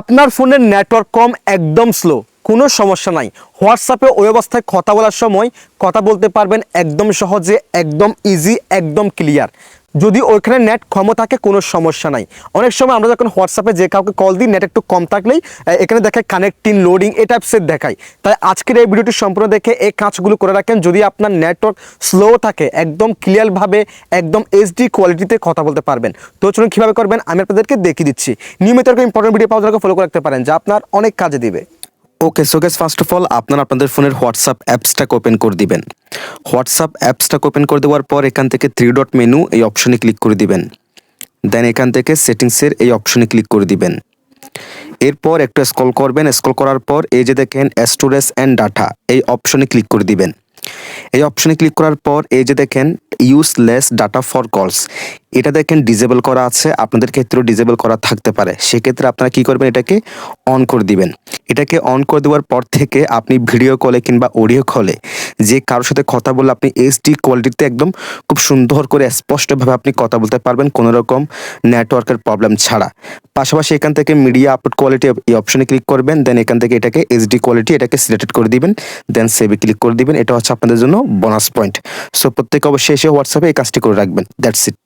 আপনার ফোনের নেটওয়ার্ক কম একদম স্লো কোনো সমস্যা নাই। হোয়াটসঅ্যাপে ওই অবস্থায় কথা বলার সময় কথা বলতে পারবেন একদম সহজে, একদম ইজি একদম ক্লিয়ার যদি ওইখানে নেট কম থাকে, কোনো সমস্যা নাই। অনেক সময় আমরা যখন হোয়াটসঅ্যাপে যে কাউকে কল দিই নেট একটু কম থাকলেই এখানে দেখায় কানেক্টিং লোডিং এই টাইপসের দেখায়। তাই আজকের এই ভিডিওটি সম্পূর্ণ দেখে এই কাজগুলো করে রাখেন। যদি আপনার নেটওয়ার্ক স্লো থাকে, একদম ক্লিয়ারভাবে একদম এইচডি কোয়ালিটিতে কথা বলতে পারবেন। তো চলুন কীভাবে করবেন, আমি আপনাদেরকে দেখিয়ে দিচ্ছি। নিয়মিত ইম্পর্টেন্ট ভিডিও জন্য ফলো করে রাখতে পারেন, যা আপনার অনেক কাজে দিবে। Okay so guess first of all আপনারা আপনাদের ফোনের হোয়াটসঅ্যাপ অ্যাপসটাকে ওপেন করে দিবেন। হোয়াটসঅ্যাপ অ্যাপসটাকে ওপেন করে দেওয়ার পর এখান থেকে থ্রি ডট মেনু এই অপশনে ক্লিক করে দিবেন। দেন এখান থেকে সেটিংসের এই অপশনে ক্লিক করে দিবেন। এরপর একটু স্ক্রল করবেন। স্ক্রল করার পর এই যে দেখেন স্টোরেজ অ্যান্ড ডাটা এই অপশনে ক্লিক করে দিবেন। এই অপশনে ক্লিক করার পর এই যে দেখেন ইউজলেস ডাটা ফর কলস এটা দেখেন ডিজেবল করা আছে, আপনাদের ক্ষেত্রেও ডিজেবল করা থাকতে পারে। সেক্ষেত্রে আপনারা কি করবেন, এটাকে অন করে দিবেন। এটাকে অন করে দেওয়ার পর থেকে আপনি ভিডিও কলে কিংবা অডিও কলে যে কারোর সাথে কথা বললে আপনি এইচডি কোয়ালিটিতে একদম খুব সুন্দর করে স্পষ্টভাবে আপনি কথা বলতে পারবেন কোনো রকম নেটওয়ার্কের প্রবলেম ছাড়া। পাশাপাশি এখান থেকে মিডিয়া আপলোড কোয়ালিটি এই অপশনে ক্লিক করবেন দেন এখান থেকে এটাকে এইচডি কোয়ালিটি এটাকে সিলেক্টেড করে দিবেন দেন সেভে ক্লিক করে দিবেন। এটা হচ্ছে আপনাদের জন্য বোনাস পয়েন্ট সো প্রত্যেকে অবশ্যই এসে হোয়াটসঅ্যাপে এই কাজটি করে রাখবেন। That's it